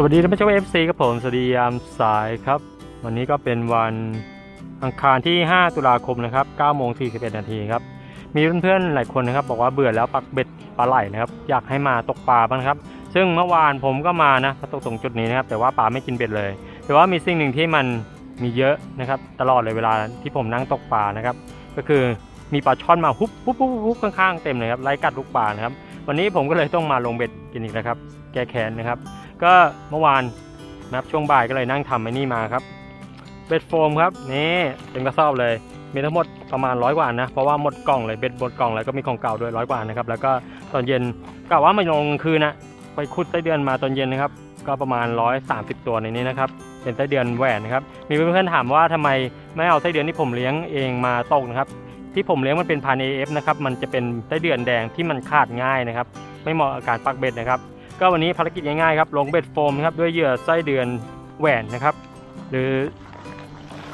สวัสดีท่านผู้ชมเอฟซีครับผมสวัสดียามสายครับ วันนี้ก็เป็นวันอังคารที่ 5 ตุลาคมนะครับ9โมง41นาทีครับ มีเพื่อนๆหลายคนนะครับ บอกว่าเบื่อแล้วปักเบ็ดปลาไหลนะครับ อยากให้มาตกปลาบ้างครับ ซึ่งเมื่อวานผมก็มานะมาตกตรงจุดนี้นะครับ แต่ว่าปลาไม่กินเบ็ดเลย แต่ว่ามีสิ่งหนึ่งที่มันมีเยอะนะครับ ตลอดเลยเวลาที่ผมนั่งตกปลานะครับ ก็คือมีปลาช่อนมาฮุบปุ๊บปุ๊บปุ๊บข้างๆเต็มเลยครับไล่กัดลูกปลานะครับ วันนี้ผมก็เลยต้องมาลงเบ็ดกินอีกนะครับ แก้แค้นนะครับ ก็เมื่อวานนะครับช่วงบ่ายก็เลยนั่งทำไอ้นี่มาครับ เบ็ดโฟมครับนี่เป็นกระสอบเลย มีทั้งหมดประมาณร้อยกว่าอันนะ เพราะว่าหมดกล่องเลยเบ็ดหมดกล่องเลยก็มีของเก่าด้วยร้อยกว่าอันนะครับ แล้วก็ตอนเย็นกะว่ามาลงกลงคืนนะไปขุดไส้เดือนมาตอนเย็นนะครับ ก็ประมาณ 130 ตัวในนี้นะครับเป็นไส้เดือนแหวนนะครับมีเพื่อนๆถามว่าทำไมไม่เอาไส้เดือนที่ผมเลี้ยงเองมาตกนะครับที่ผมเลี้ยงมันเป็นพันเอฟนะครับมันจะเป็นไส้เดือนแดงที่มันขาดง่ายนะครับ ไม่เหมาะกับการปักเบ็ดนะครับ ก็วันนี้ภารกิจง่ายๆครับลงเบ็ดโฟมครับด้วยเหยื่อไส้เดือนแหวนนะครับ หรือ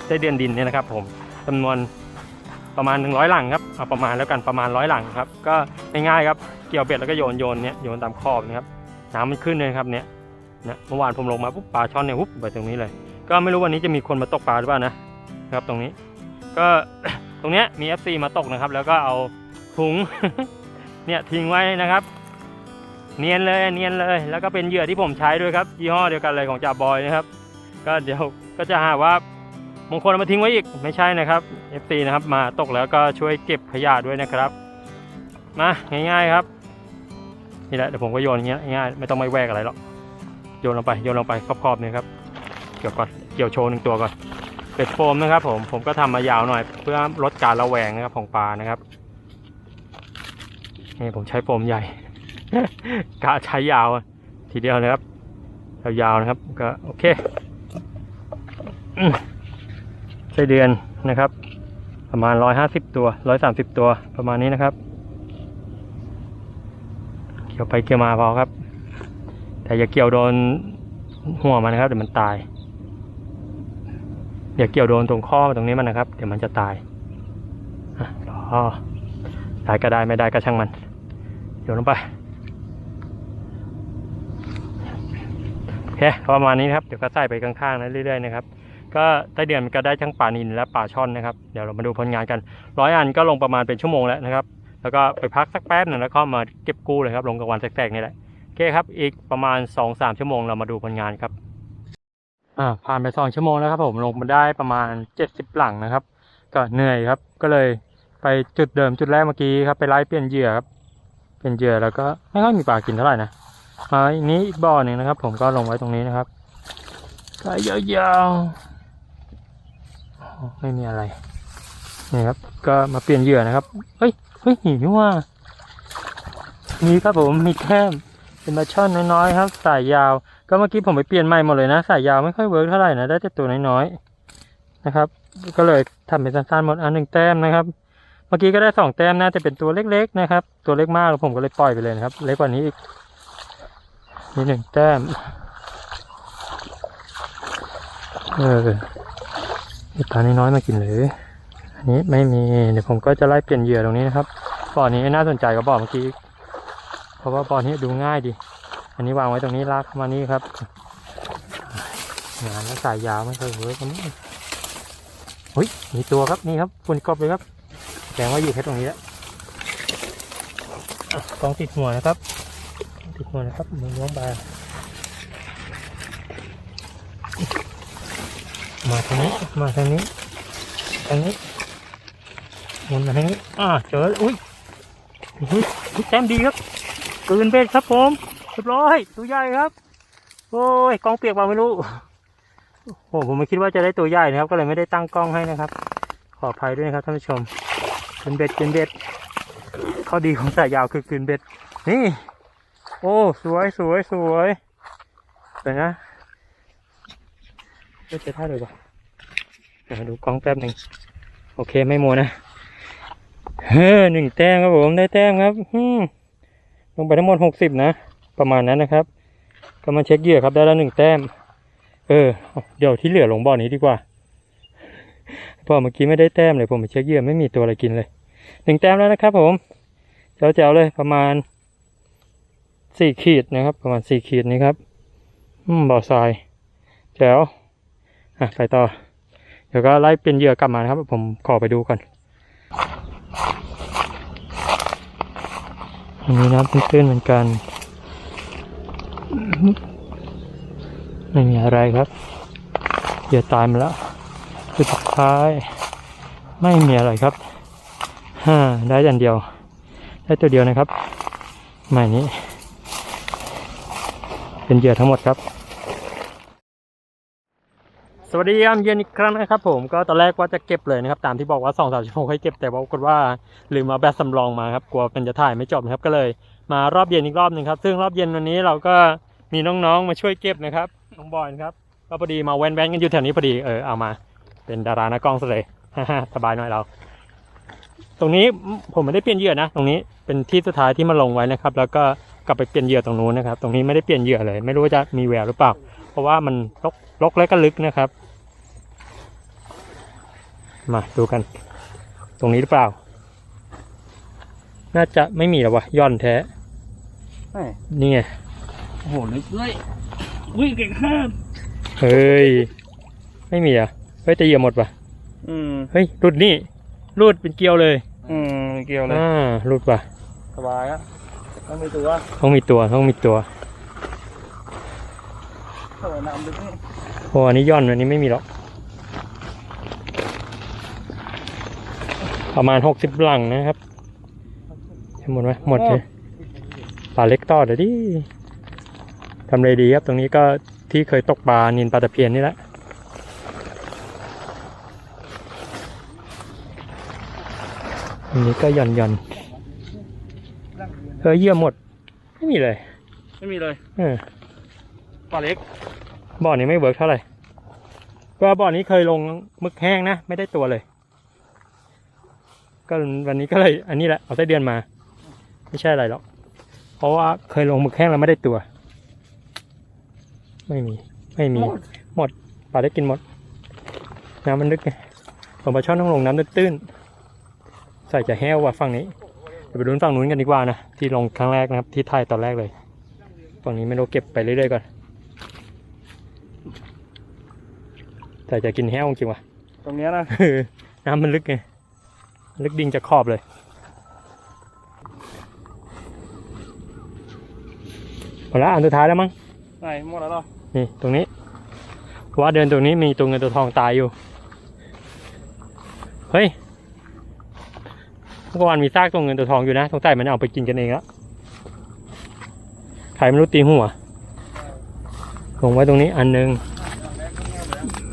ไส้เดือนดินเนี่ยนะครับ ผมจำนวนประมาณ 100 หลังครับเอาประมาณแล้วกันประมาณร้อยหลังครับ ก็ง่ายๆครับเกี่ยวเบ็ดแล้วก็โยนโยนเนี่ยโยนตามขอบนะครับน้ำมันขึ้นเลยครับเนี่ยนะเมื่อวานผมลงมาปุ๊บปลาช่อนเนี่ยปุ๊บไปตรงนี้เลย ก็ไม่รู้วันนี้จะมีคนมาตกปลาหรือเปล่านะครับตรงนี้ ก็ตรงเนี้ยมี FC มาตกนะครับ แล้วก็เอาถุงเนี่ยทิ้งไว้นะครับ เนียนเลยเนียนเลย แล้วก็เป็นเหยื่อที่ผมใช้ด้วยครับยี่ห้อเดียวกันเลยของจ่าบอยนะครับ ก็เดี๋ยวก็จะหาว่ามงคลเอามาทิ้งไว้อีกไม่ใช่นะครับ FC นะครับมาตกแล้วก็ช่วยเก็บขยะด้วยนะครับ มาง่ายๆครับนี่แหละเดี๋ยวผมก็โยนอย่างเงี้ยง่ายๆไม่ต้องไม่แวกอะไรหรอกโยนลงไปโยนลงไปขอบๆนี่ครับเกี่ยวก่อนเกี่ยวโชว์หนึ่งตัวก่อนเป็ดโฟมนะครับ ผมผมก็ทำมายาวหน่อย เพื่อลดการระแวงนะครับของปลานะครับนี่ผมใช้โฟมใหญ่ กะใช้ยาว ทีเดียวนะครับยาวๆนะครับ ก็โอเคอืมไส้เดือนนะครับ ประมาณร้อยห้าสิบตัวร้อยสามสิบตัวประมาณนี้นะครับเกี่ยวไปเกี่ยวมาพอครับ แต่อย่าเกี่ยวโดนหัวมันนะครับเดี๋ยวมันตาย อย่าเกี่ยวโดนตรงข้อตรงนี้มันนะครับ เดี๋ยวมันจะตายอะรอได้ก็ได้ไม่ได้ก็ช่างมันโยนลงไป โอเค ประมาณนี้ครับเดี๋ยวก็ใส่ไปข้างๆนะเรื่อยๆนะครับก็ไส้เดือนก็ได้ทั้งปลานิลและปลาช่อนนะครับเดี๋ยวเรามาดูผลงานกันร้อยอันก็ลงประมาณเป็นชั่วโมงแล้วนะครับ แล้วก็ไปพักสักแป๊บหนึ่งแล้วก็มาเก็บกู้เลยครับลงกลางวันแสกๆนี่แหละโอเคครับอีกประมาณ 2-3 ชั่วโมงเรามาดูผลงานครับอ่าผ่านไปสองชั่วโมงแล้วครับผมลงมาได้ประมาณ 70 หลังนะครับ ก็เหนื่อยครับก็เลยไปจุดเดิมจุดแรกเมื่อกี้ครับไปไล่เปลี่ยนเหยื่อครับเปลี่ยนเหยื่อแล้วก็ไม่ค่อยมีปลากินเท่าไหร่นะ อ่าอันนี้อีกบ่อหนึ่งนะครับ ผมก็ลงไว้ตรงนี้นะครับก็ยาวๆอ๋อไม่มีอะไรนี่ครับ ก็มาเปลี่ยนเหยื่อนะครับเฮ้ยเฮ้ยหิวว่ามีครับผมมีแค่มเป็นมาช่อนน้อยๆครับ สายยาว ก็เมื่อกี้ผมไปเปลี่ยนใหม่หมดเลยนะ สายยาวไม่ค่อยเวิร์กเท่าไหร่นะได้แต่ตัวน้อยๆนะครับ ก็เลยทำเป็นสั้นๆหมดอันหนึ่งแต้มนะครับเมื่อกี้ก็ได้สองแต้มน่าจะเป็นตัวเล็กๆนะครับ ตัวเล็กมากผมก็เลยปล่อยไปเลยนะครับ เล็กกว่านี้อีก มีหนึ่งแต้มเออมีปลาน้อยๆมากินเลยอันนี้ไม่มี เดี๋ยวผมก็จะไล่เปลี่ยนเหยื่อตรงนี้นะครับบ่อนี้น่าสนใจกว่าบ่อเมื่อกี้ เพราะว่าบ่อนี้ดูง่ายดี อันนี้วางไว้ตรงนี้ลากเข้ามานี่ครับ งานแล้วสายยาวไม่เคยเวิร์กกันนี่เฮ้ย มีตัวครับนี่ครับฝุ่นกบเลยครับแสดงว่าอยู่แค่ตรงนี้และอะกล้องติดหัวนะครับ ติดหัวนะครับมือล้วงไปมาทางนี้มาทางนี้ทางนี้หมุนมาทางนี้อ่าเจออุ้ยอุ้ยอุ้ยแต้มดีครับปืนเบ็ดครับผมเรียบร้อยตัวใหญ่ครับ โอ้ยกล้องเปียกเปล่าไม่รู้โอ้ผมไม่คิดว่าจะได้ตัวใหญ่นะครับ ก็เลยไม่ได้ตั้งกล้องให้นะครับ ขออภัยด้วยนะครับท่านผู้ชมเป็นเบ็ดเป็นเบ็ดข้อดีของสายยาวคือคืนเบ็ดนี่ โอ้ สวยสวยสวยเดี๋ยวนะเลือกจะท่าเลยป่ะเดี๋ยวดูกล้องแป๊บหนึ่งโอเคไม่โมนะเฮ้อหนึ่งแต้มครับผมได้แต้มครับลงไปทั้งหมดหกสิบนะ ประมาณนั้นนะครับ ก็มาเช็คเหยื่อครับได้แล้วหนึ่งแต้ม เออ เดี๋ยวที่เหลือลงบ่อนี้ดีกว่าเพอเมื่อกี้ไม่ได้แต้มเลยผมไปเช็คเหยื่อไม่มีตัวอะไรกินเลยหนึ่งแต้มแล้วนะครับผมเจ๋วๆเลยประมาณ สี่ขีดนะครับ ประมาณสี่ขีดนี้ครับอืมบ่อทรายแจ๋วอะไปต่อ เดี๋ยวก็ไล่เป็นเหยื่อกลับมานะครับ ผมขอไปดูก่อนอันนี้น้ำตื้นๆเหมือนกัน ไม่มีอะไรครับเหยื่อตายมาแล้วจุดสุดท้าย ไม่มีอะไรครับฮ่าได้อันเดียว ได้ตัวเดียวนะครับใหมายนี้ เป็นเหยื่อทั้งหมดครับ สวัสดียามเย็นอีกครั้งนะครับ ผมก็ตอนแรกว่าจะเก็บเลยนะครับ ตามที่บอกว่าสองสามชั่วโมงให้เก็บแต่ว่าปรากฏว่าลืมมาแบตสำรองมาครับกลัวเป็นจะถ่ายไม่จบนะครับก็เลย มารอบเย็นอีกรอบหนึ่งครับ ซึ่งรอบเย็นวันนี้เราก็มีน้องๆมาช่วยเก็บนะครับน้องบอยครับก็พอดีมาแว้นๆกันอยู่แถวนี้พอดีเออเอามา เป็นดาราน้ากล้องซะเลยสบายหน่อยเรา ตรงนี้ผมไม่ได้เปลี่ยนเหยื่อนะ ตรงนี้เป็นที่สุดท้ายที่มาลงไว้นะครับ แล้วก็ กลับไปเปลี่ยนเหยื่อตรงนู้นนะครับ ตรงนี้ไม่ได้เปลี่ยนเหยื่อเลย ไม่รู้ว่าจะมีแววหรือเปล่า เพราะว่ามันลกลกและก็ลึกนะครับ มาดูกัน ตรงนี้หรือเปล่า น่าจะไม่มีหรอวะย่อนแท้ไม่นี่ไงโอ้โหลึกเลยวิ่งเก่งข้ามเฮ้ยไม่มีอะเฮ้ยแต่เหยื่อหมดปะอืมเฮ้ยรุดนี่รุดเป็นเกลียวเลย อืมเกี่ยวเลยอ่ารุดปะสบายอะ ต้องมีตัวต้องมีตัวต้องมีตัวเข้าไปน้ำลึกนี่โอ้อันนี้ย่อนอันนี้ไม่มีหรอก ประมาณหกสิบหลังนะครับหมดไหมหมดเลยปลาเล็กต่อเดี๋ยวดิทำเลดีครับ ตรงนี้ก็ที่เคยตกปลานินปลาตะเพียนนี่แหละอันนี้ก็หย่อนหย่อน เออเยี่ยมหมด ไม่มีเลยไม่มีเลยเออปลาเล็กบ่อนี้ไม่เวิร์กเท่าไหร่ก็บ่อนี้เคยลงหมึกแห้งนะไม่ได้ตัวเลย ก็วันนี้ก็เลย อันนี้แหละเอาไส้เดือนมา ไม่ใช่อะไรหรอกเพราะว่าเคยลงหมึกแห้งแล้วไม่ได้ตัว ไม่มี ไม่มี หมดปลาได้กินหมด น้ำมันลึกไงผมปลาช่อนต้องลงน้ำตื้นๆใส่จะแห้วว่ะฝั่งนี้เดี๋ยว ไปดูฝั่งนู้นกันดีกว่านะ ที่ลงครั้งแรกนะครับ ที่ถ่ายตอนแรกเลย ฝั่งนี้ไม่รู้เก็บไปเรื่อยๆก่อน แต่จะกินแห้วจริงว่ะตรงเนี้ยนะเออน้ำมันลึกไง ลึกดิ่งจากขอบเลย หมดละอันสุดท้ายแล้วมั้ง ไหนหมดแล้วเหรอนี่ตรงนี้เพราะว่าเดินตรงนี้มีตัวเงินตัวทองตายอยู่ เฮ้ยเมื่อวานมีซากตัวเงินตัวทองอยู่นะสงสัยมันเอาไปกินกันเองแล้วใครไม่รู้ตีหัวลงไว้ตรงนี้อันหนึ่ง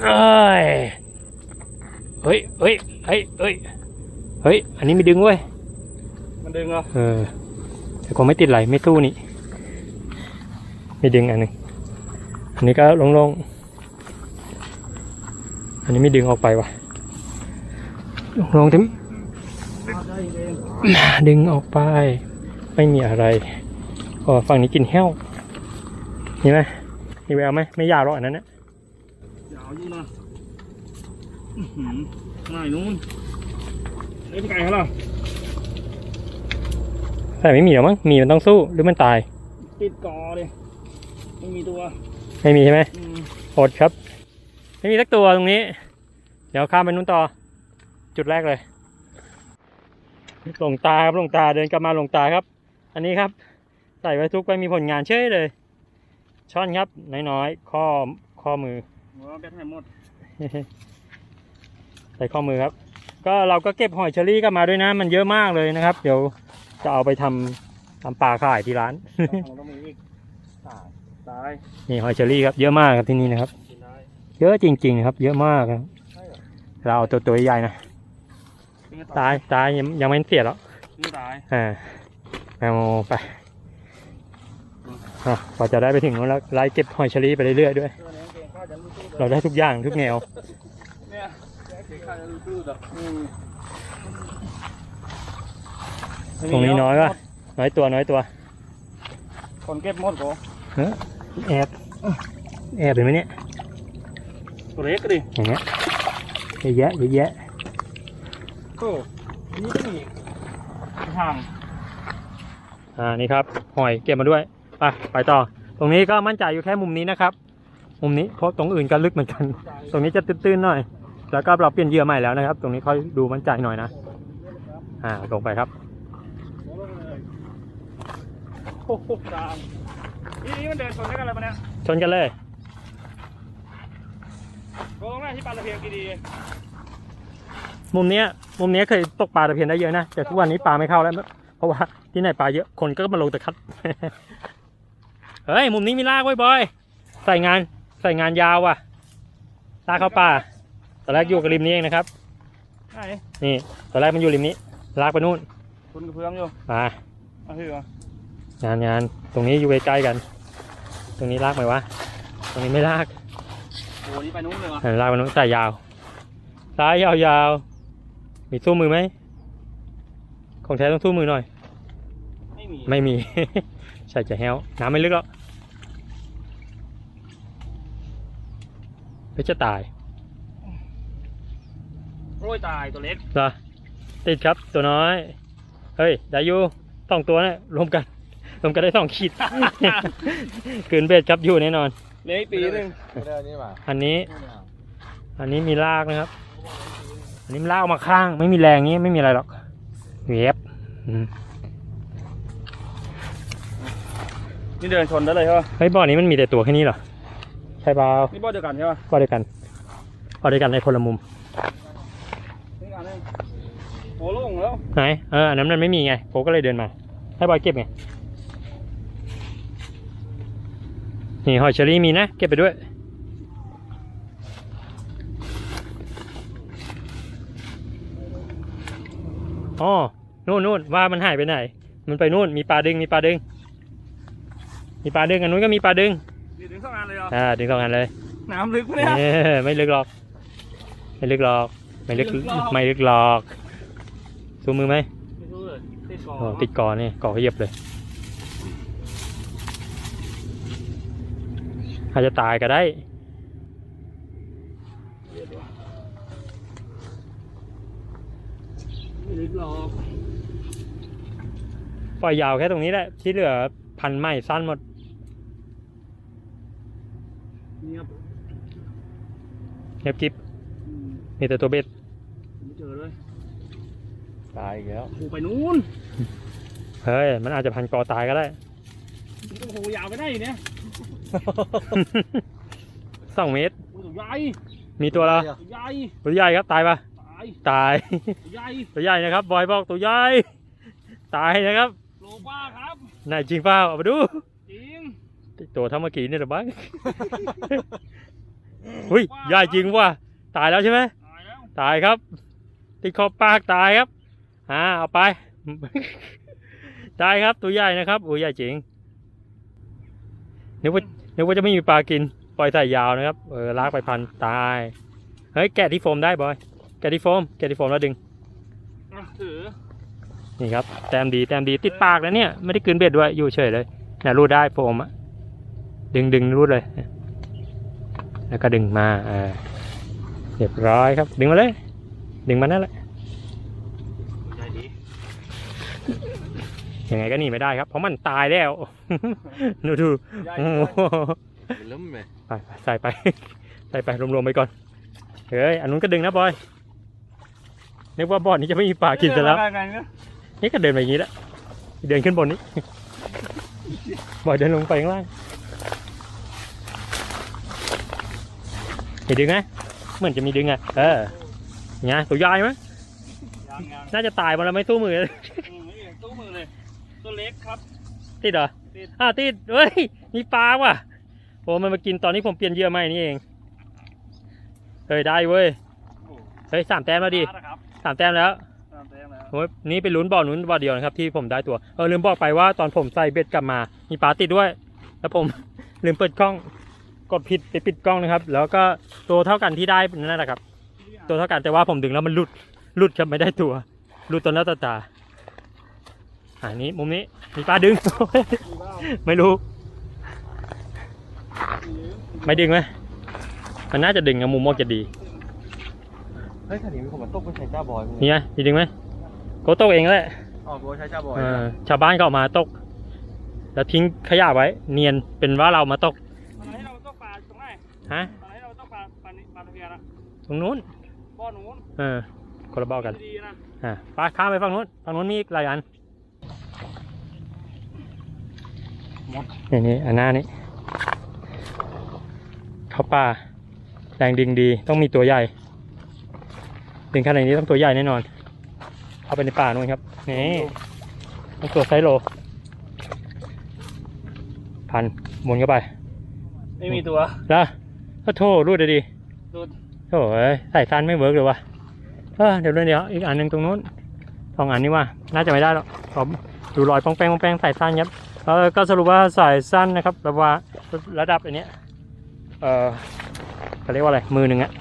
เอ้ยเฮ้ยเฮ้ยเฮ้ยเฮ้ยเฮ้ย อันนี้ไม่ดึงเว้ย มันดึงเหรอ เออ แต่ก็ไม่ติดไหลไม่สู้นี่ ไม่ดึงอันหนึ่งอันนี้ก็ลงๆอันนี้ไม่ดึงออกไปว่ะลงๆถึงได้เอง ดึงออกไป ไม่มีอะไรก็ฝั่งนี้กินแห้วนี่ไหมมีแววไหมไม่ยาวหรอกอันนั้นนะยาวอยู่นะอื้อหือไหนนู้นเล่นไก่เขาเหรอแต่ไม่มีหรอกมั้งมีมันต้องสู้หรือมันตาย ติดกอเลยไม่มีตัว ไม่มีใช่ไหมอืมอดครับ ไม่มีสักตัวตรงนี้ เดี๋ยวข้ามไปนู้นต่อ จุดแรกเลย หลงตาครับหลงตาเดินกลับมาหลงตาครับ อันนี้ครับ ใส่ไว้ทุกไปมีผลงานเช่ยเลย ช่อนครับ น้อยๆ ข้อข้อมือว่าแบตให้หมดใส่ข้อมือครับ ก็เราก็เก็บหอยเชอรี่กลับมาด้วยนะ มันเยอะมากเลยนะครับ เดี๋ยวจะเอาไปทำทำปลาขายที่ร้านของต้องมีอีกตายตายนี่หอยเชอรี่ครับเยอะมากครับที่นี่นะครับกินได้เยอะจริง ๆ ครับ เยอะมากครับใช่เหรอเราเอาตัวตัวใหญ่ๆนะไม่ ตายตายยังยังไม่เสียหรอกไม่ตายอ่าเอาไปอะกว่าจะได้ไปถึงนู้นแล้วไล่เก็บหอยเชอรี่ไปเรื่อยๆด้วยตัวนี้เก่งข้าจะรู้ตู้เราได้ทุกอย่างทุกแนวเนี่ยเก่งข้าจะรู้ตู้แบบอืมตรงนี้น้อยป่ะน้อยตัวน้อยตัว คนเก็บหมดโกแอบแอบเห็นไหมเนี่ยตัวเล็กก็ดิอย่างเงี้ยเยอะแยะเยอะแยะ โอ้นี่ก็มีทางอ่านี่ครับหอยเก็บมาด้วยไปไปต่อพตรงนี้ก็มั่นใจอยู่แค่มุมนี้นะครับ มุมนี้เพราะตรงอื่นก็ลึกเหมือนกัน ตรงนี้จะตื้นๆหน่อย แล้วก็เราเปลี่ยนเหยื่อใหม่แล้วนะครับ ตรงนี้ค่อยดูมั่นใจหน่อยนะอ่าลงไปครับโอ้โหกลางนี่นี่มันเดินชนด้วยกันอะไรมาเนี่ยชนกันเลยตรงแรกที่ปลาตะเพียนกี่ดี มุมเนี้ยมุมเนี้ยเคยตกปลาตะเพียนได้เยอะนะแต่ทุกวันนี้ปลาไม่เข้าแล้ว เพราะว่าที่ไหนปลาเยอะคนก็มาลงแต่คัดเฮ้ยมุมนี้มีลากไว้บอย ใส่งานใส่งานยาวอะลากเข้าป่าตอนแรกอยู่กับริมนี้เองนะครับไหนนี่ตอนแรกมันอยู่ริมนี้ ลากไปนู่นคุณกระเพื่อมอยู่มาเอาที่เหรองานงานตรงนี้อยู่ใกล้ๆกัน ตรงนี้ลากไหมวะตรงนี้ไม่ลากโอ้นี่ไปนู้นเลยวะเออลากไปนู่นสายยาวสายยาวๆ มีสู้มือไหม ของแท้ต้องสู้มือหน่อย ไม่มี ไม่มี ใช่จะแห้วน้ำไม่ลึกหรอกเพชรจะตายโอ้ยตายตัวเล็กเหรอติดครับตัวน้อย เฮ้ยได้อยู่สองตัวเนี่ยรวมกันรวมกันได้สองขีดเกินเบ็ดครับอยู่แน่นอนเล็กปีนึงไม่ได้นี่หว่าอันนี้ อันนี้มีลากนะครับอั นนี้มันลากออกมาข้าง ไม่มีแรงงี้ไม่มีอะไรหรอกเว็บอืมนี่เดินชนได้เลยใช่ป่ะเฮ้ยบ่อนี้มันมีแต่ตัวแค่นี้เหรอใช่เปล่านี่บ่อเดียวกันใช่ป่ะบ่อเดียวกันบ่อเดียวกันในคนละมุมนี่กันเลยโอ้โล่งแล้วไหนเอออันนั้นมันไม่มีไงผมก็เลยเดินมา ให้บอยเก็บไงนี่หอยเชอรี่มีนะ เก็บไปด้วย อ๋อนู่นนู่นว่ามันหายไปไหน มันไปนู่น มีปลาดึง มีปลาดึง มีปลาดึง อันนู้นก็มีปลาดึง นี่ถึงสองอันเลยเหรออ่า ดึงสองอันเลย น้ำลึกปะเนี่ย เออไม่ลึกหรอก ไม่ลึกหรอก ไม่ลึก ไม่ลึกหรอก ไม่ลึกหรอกซูมมือไหมไม่รู้เลยติดคอโอ้ติดกอนี่กอเขาเหยียบเลย อาจจะตายก็ได้ ไม่ลึกหรอกปล่อยยาวแค่ตรงนี้แหละ ที่เหลือพันไม้สั้นหมด เงียบเงียบกิฟอืมมีแต่ตัวเบ็ดไม่เจอเลยตายอีกแล้วโอ้ไปนู้นเฮ้ย มันอาจจะพันกอตายก็ได้ โอ้โหยาวไปได้อยู่เนี่ยสองเมตร โอ้ตัวใหญ่มีตัวละตัวใหญ่ตัวใหญ่ครับตายปะ ตายตายตัวใหญ่ตัวใหญ่นะครับ บอยบอกตัวใหญ่ ตายนะครับ โลบ้าครับไหนจริงเปล่าเอามาดู จริงตัวเท่าเมื่อกี้นี่หรือบ้างหุ้ยใหญ่จริงว่ะ ตายแล้วใช่ไหม ตายแล้ว ตายครับ ติดขอบปากตายครับอ่าเอาไป ตายครับตัวใหญ่นะครับโอ้ยใหญ่จริง นึกว่านึกว่าจะไม่มีปลากิน ปล่อยใส่ยาวนะครับ เออลากไปพันตาย เฮ้ยแกะที่โฟมได้บอย แกะที่โฟมแกะที่โฟมแล้วดึง อะถือนี่ครับ แต้มดี แต้มดี ติดปากแล้วเนี่ย ไม่ได้กลืนเบ็ดด้วย อยู่เฉยเลยเนี่ยรูดได้โฟมอะดึงดึงรูดเลย แล้วก็ดึงมาเออเรียบร้อยครับ ดึงมาเลย ดึงมานั่นแหละ ใจดียังไงก็หนีไม่ได้ครับ เพราะมันตายแล้ว ดูดูใหญ่โอ้ด้วยโหเป็นล้มไหมไปไปใส่ไป ใส่ไปรวมๆไปก่อน เฮ้ย อันนู้นก็ดึงนะบอย นึกว่าบอดนี้จะไม่มีปลากินซะแล้วเดิมาไงเนี่ยนี่ก็เดินไปอย่างนี้แหละเดินขึ้นบนนี้บอยเดินลงไปข้างล่างมีดึงไหมเหมือนจะมีดึงอะเออไงตัวใหญ่ไหมยังยังน่าจะตายหมาแล้วไม่สู้มืออืมไม่เห็นตู้มือเลย ตัวเล็กครับ ติดเหรอติดอ้าวติดเฮ้ย มีปลาว่ะโอ้มันมากินตอนนี้ผมเปลี่ยนเหยื่อใหม่นี่เอง เฮ้ยได้เว้ยโอ้เฮ้ยสามแต้มแล้วดิปานะครับ สามแต้มแล้วตามแต้มแล้วโอ้ยนี่เป็นลุ้นบ่อนู้นบ่อเดียวนะครับที่ผมได้ตัว เออลืมบอกไปว่าตอนผมใส่เบ็ดกลับมา มีปลาติดด้วย แล้วผม ลืมเปิดกล้อง กดผิดไปปิดกล้องนะครับ แล้วก็ตัวเท่ากันที่ได้นั่นแหละครับ ตัวเท่ากันแต่ว่าผมดึงแล้วมันหลุด หลุดครับไม่ได้ตัว หลุดตัวหน้าตาตาอ่านี้มุมนี้มีปลาดึงไม่รู้ไม่ดึงไหมมันน่าจะดึงอะมุมมองจะดีเฮ้ยถ้าหนีมีคนมาตกเป็นใช้เจ้าบอยมึงนี่ไงมีดึงไหมโกโต้เองแหละอ๋อโบใช้เจ้าบอยเออชาวบ้านก็เออกมาตก แล้วทิ้งขยะไว้ เนียนเป็นว่าเรามาตกตอนนี้เราต้องปลาตรงไหนฮะตอนนี้เราต้องปลาปลาปลาตะเพียนละตรงนู้นบ่อหนูนเออคนละบ่อกันดีๆนะอะไปข้ามไปฝั่งนู้นฝั่งนู้นมีอีกหลายอันนี่นี่อันหน้านี้เขาป่าแรงดึงดีต้องมีตัวใหญ่ ดึงขนาดนี้ต้องตัวใหญ่แน่นอนเข้าไปในป่านู้นครับ นี่ต้องตัวไซส์โล พันหมุนเข้าไป ไม่มีตัวแล้วก็โทษรูดเลยดิรูดโถ่เอ้ยสายสั้นไม่เวิร์กเลยวะเออเดี๋ยวเดี๋ยวอีกอันหนึ่งตรงนู้นสองอันนี้ว่า น่าจะไม่ได้หรอกผมดูรอยปองแปงปองแปงสายสั้นครับเออก็สรุปว่าสายสั้นนะครับแบบว่าระดับอันเนี้ยเออเขาเรียกว่าอะไรมือหนึ่งอะ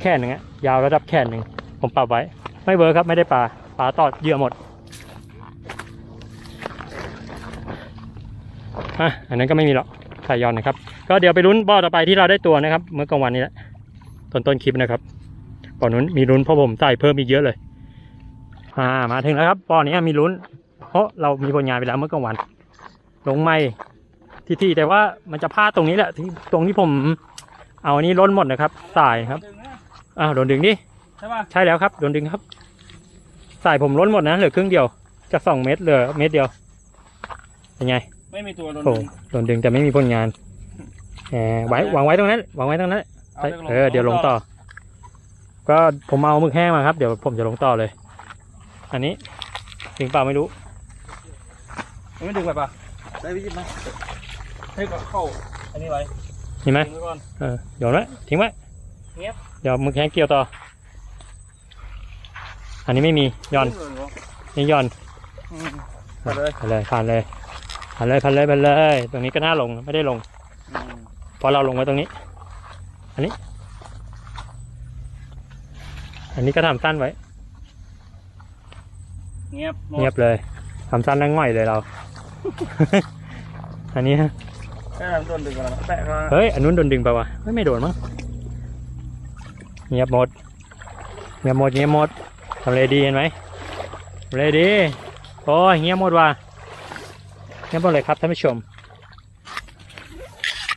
แค่หนึ่งอะยาวระดับแค่หนึ่ง ผมปรับไว้ ไม่เวิร์ครับไม่ได้ปลาปลาตอดเหยื่อหมดอะอันนั้นก็ไม่มีหรอกสายยอนนะครับ ก็เดี๋ยวไปลุ้นบ่อต่อไปที่เราได้ตัวนะครับ เมื่อกลางวันนี้แหละต้นต้นคลิปนะครับบ่อนู้นมีลุ้นเพราะผมใส่เพิ่มอีกเยอะเลย อ่ามาถึงแล้วครับบ่อนี้มีลุ้น เพราะเรามีผลงานไปแล้วเมื่อกลางวัน ลงไม่ทีทีแต่ว่ามันจะพลาดตรงนี้แหละที่ตรงที่ผม เอาอันนี้ล้นหมดนะครับสายครับดึงนะอ้าวโดนดึงดิ ใช่ป่ะใช่แล้วครับโดนดึงครับ สายผมล้นหมดนะเหลือครึ่งเดียว จากสองเมตรเหลือเมตรเดียวเป็นไงไม่มีตัวโดนโอ้ดึงโดนดึงแต่ไม่มีผลงานแหมไว้วางไว้ตรงนั้นวางไว้ตรงนั้นาลงเออเดี๋ยวลงต่อ ก็ผมเอาหมึกแห้งมาครับ เดี๋ยวผมจะลงต่อเลย อันนี้ถึงเปล่าไม่รู้ ไม่ดึงไปป่ะได้พี่ยิบมาให้ก็เข้าอันนี้ไว้เห็นไหมดึงไว้ก่อนเออโยนไว้ทิ้งไว้เงียบ เดี๋ยวหมึกแห้งเกี่ยวต่อ อันนี้ไม่มีย่อนดึงเลยเหรอนี่ย่อนอืมไปเลยผ่านเลยผ่านเลยผ่านเลยผ่านเลยผ่านเลย ตรงนี้ก็น่าลงไม่ได้ลงอืมเพราะเราลงไว้ตรงนี้ อันนี้ อันนี้ก็ทำสั้นไว้เงียบหมดเงียบเลยทำสั้นแล้วง่อยเลยเรา อันนี้ฮะแค่นั้นโดนดึงไปแล้วนะแปะมาเฮ้ยอันนู้นโดนดึงไปวะเฮ้ยไม่โดนมั้งเงียบหมดเงียบหมดเงียบหมด ทำอะไรดีเห็นไหมทำอะไรดีโอ้ยเงียบหมดว่ะเงียบหมดเลยครับท่านผู้ชม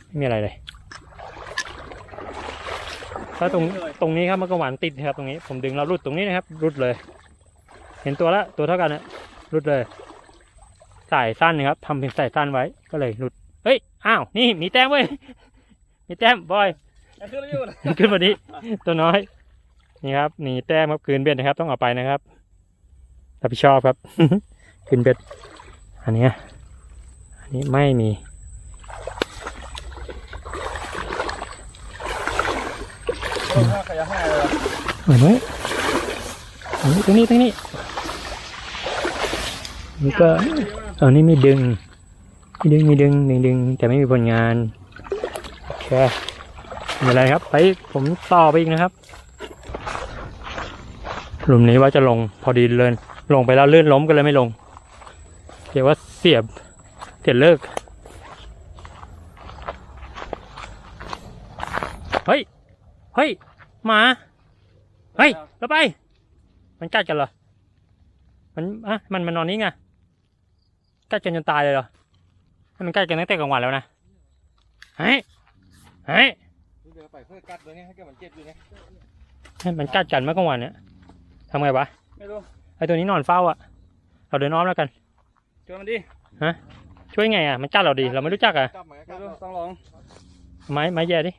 ไม่มีอะไรเลยถ้าตรงตรงนี้ครับมันก็หวานติดครับตรงนี้ ผมดึงแล้วรุดตรงนี้นะครับ รุดเลย เห็นตัวละตัวเท่ากันนะรุดเลยสายสั้นนะครับทำเป็นสายสั้นไว้ก็เลยรุด เฮ้ย อ้าว นี่มีแต้มเว้ย มีแต้มบอยเอาขึ้นแล้วอยู่นะขึ้นมาดิตัวน้อย นี่ครับหนีแต้มครับคืนเบ็ดนะครับ ต้องเอาไปนะครับรับผิดชอบครับคืนเบ็ด อันนี้อันนี้ไม่มีเอาผ้าขยะให้เลยเหมือนไหมตรงนี้ตรงนี้นี่ก็อันนี้มีดึงมีดึงมีดึงดึงดึงแต่ไม่มีผลงานโอเคไม่เป็นไรครับ ไปผมต่อไปอีกนะครับ หลุมนี้ว่าจะลงพอดีเลย ลงไปแล้วลื่นล้มก็เลยไม่ลงเรียกว่าเสียบเสียเลิก เฮ้ย เฮ้ยหมา เฮ้ยเราไป มันกัดกันเหรอ มันอะมันมันนอนนี่ไงกัดกันจนตายเลยเหรอให้มันกัดกันตั้งแต่กลางวันแล้วนะ เฮ้ย เฮ้ยเดี๋ยวไปเพื่อกัดเลยไงให้แกมันเจ็บอยู่ไงให้มันกัดกันเมื่อกลางวันเนี่ย ทำไงวะ ไม่รู้ไอ้ตัวนี้นอนเฝ้าอะ เราเดินอ้อมแล้วกันเจอมันดิช่วยไงอะ มันกัดเราดี เราไม่รู้จักอะกลับมาไม่กัดรู้เราต้องลอง ไม้ไม้แย่ดิ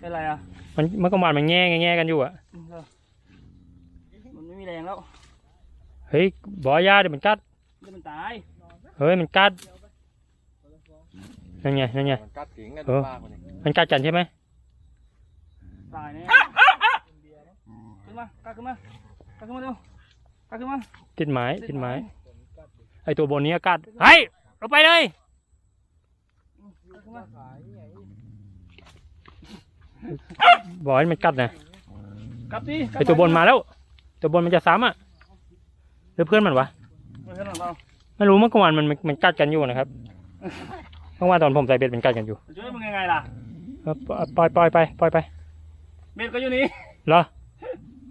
เป็นไรอะมันเมื่อกลางวันมันแง่แง่แง่กันอยู่อะ อืมเออมันไม่มีแรงแล้วเฮ้ยบอยาเดี๋ยวมันกัด เดี๋ยวมันตาย เฮ้ยมันกัด นั่นไงนั่นไง มันกัดถิงกันเออ มากกว่านี้มันกัดกันใช่ไหมตายแน่ขึ้น มากล้าขึ้นมากล้าขึ้นมาเร็วกล้าขึ้นมาติดไม้ติดไม้ ไอตัวบนนี้กัดเฮ้ยเราไปเลย กล้าขึ้นมาบอกให้มันกัดนะกลับดิไอตัวบนมาแล้ว ตัวบนมันจะซ้ำอะหรือเพื่อนมันวะไม่ใช่หรอกเราไม่รู้เมื่อกลางวันมันมันมันกัดกันอยู่นะครับเมื่อวานตอนผมใส่เบ็ดมันกัดกันอยู่จะช่วยมึงยังไงล่ะ เออปล่อยปล่อยไปปล่อยไปเบ็ดก็อยู่นี่เหรอ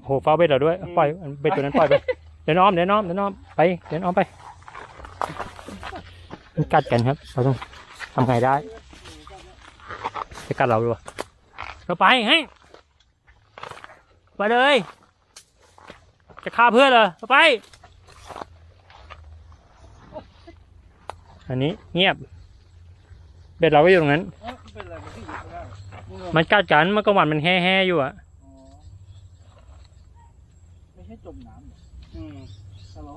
โอ้โหฟ้าเบ็ดเราด้วย ปล่อยเบ็ดตัวนั้นปล่อยไป เดินอ้อมเดินอ้อมเดินอ้อมไป เดินอ้อมไปมันกัดกันครับ เราต้องทำไงได้ จะกัดเราด้วยเราไปให้ไปเลย จะฆ่าเพื่อนเหรอเอาไป อันนี้เงียบ เบ็ดเราก็อยู่ตรงนั้นเอ้าเป็นอะไรมันที่อยู่ข้างล่างนี่เหรอมันกัดกันเมื่อกลางวันมันแห่ๆอยู่อะ อ๋อไม่ใช่จมน้ำเหรออืมฮัลโหล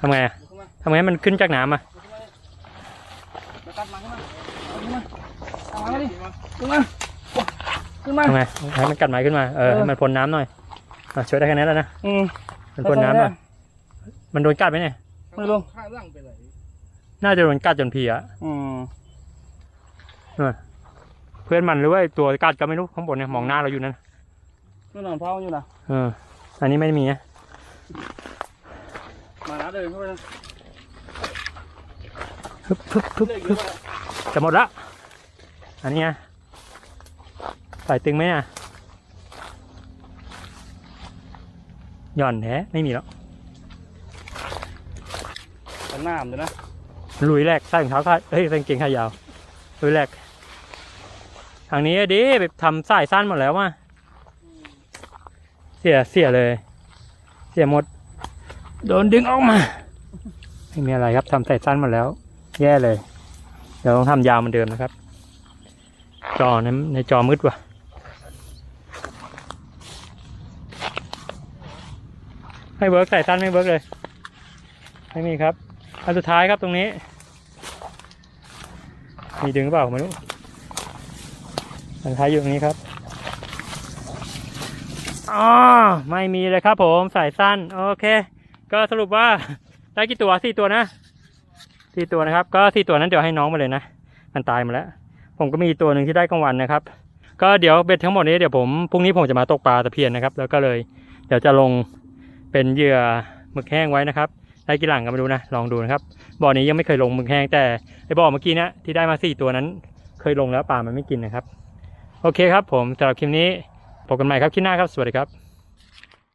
ทำไงอะเดี๋ยวเข้ามาทำไงให้มันขึ้นจากน้ำอะเดี๋ยวเข้ามาเดี๋ยวกัดมันขึ้นมาเอาขึ้นมาเอามาดิขึ้นมาขึ้นมาทำไงให้มันกัดไม้ขึ้นมาเออเออให้มันพ้นน้ำหน่อยอะช่วยได้แค่นั้นแล้วนะอืมมันพ้นน้ำหน่อยมันโดนกัดไหมเนี่ย ไม่รู้ข้างล่างเป็นไรน่าจะโดนกัดจนเพลียอืมเพื่อนมันหรือว่าไอ้ตัวกัดก็ไม่รู้ข้างบนเนี่ยมองหน้าเราอยู่นั่นนี่นอนเท้าอยู่นะเอออันนี้ไม่มีนะ มาแล้วเดินเข้าไปนะฮึบฮึบฮึบเลิกอฮึยู่บแล้วจะหมดละ อันนี้ไงใส่ตึงไหมอะหย่อนแท้ไม่มีแล้วกันน้ำเลยนะลุยแรกใส่รองเท้าขาเฮ้ยใส่กางเกงขายาวลุยแรกทางนี้อะดิไปทำสายสั้นหมดแล้วว่ะเสียเสียเลย เสียหมด โดนดึงออกมาไม่มีอะไรครับทำสายสั้นมดแล้ว แย่เลย เดี๋ยวต้องทำยาวเหมือนเดิมนะครับ จอในในจอมืดว่ะไม่เวิร์กสายสั้นไม่เวิร์กเลย ไม่มีครับ อันสุดท้ายครับตรงนี้ มีดึงหรือเปล่าม่รู้อันสุดท้ายอยู่ตรงนี้ครับอ๋อไม่มีเลยครับผมสายสั้น โอเค ก็สรุปว่าได้กี่ตัวสี่ตัวนะสี่ตัวนะครับ ก็สี่ตัวนั้นเดี๋ยวให้น้องมาเลยนะ มันตายมาแล้ว ผมก็มีตัวหนึ่งที่ได้กลางวันนะครับ ก็เดี๋ยวเบ็ดทั้งหมดนี้เดี๋ยวผมพรุ่งนี้ผมจะมาตกปลาตะเพียนนะครับ แล้วก็เลยเดี๋ยวจะลงเป็นเหยื่อหมึกแห้งไว้นะครับได้กี่หลังก็ไม่รู้นะ ลองดูนะครับ บ่อนี้ยังไม่เคยลงหมึกแห้งแต่ไอ้บ่อเมื่อกี้นะที่ได้มาสี่ตัวนั้น เคยลงแล้วปลามันไม่กินนะครับ โอเคครับผมสำหรับคลิปนี้พบกันใหม่ครับคลิปหน้าครับ สวัสดีครับ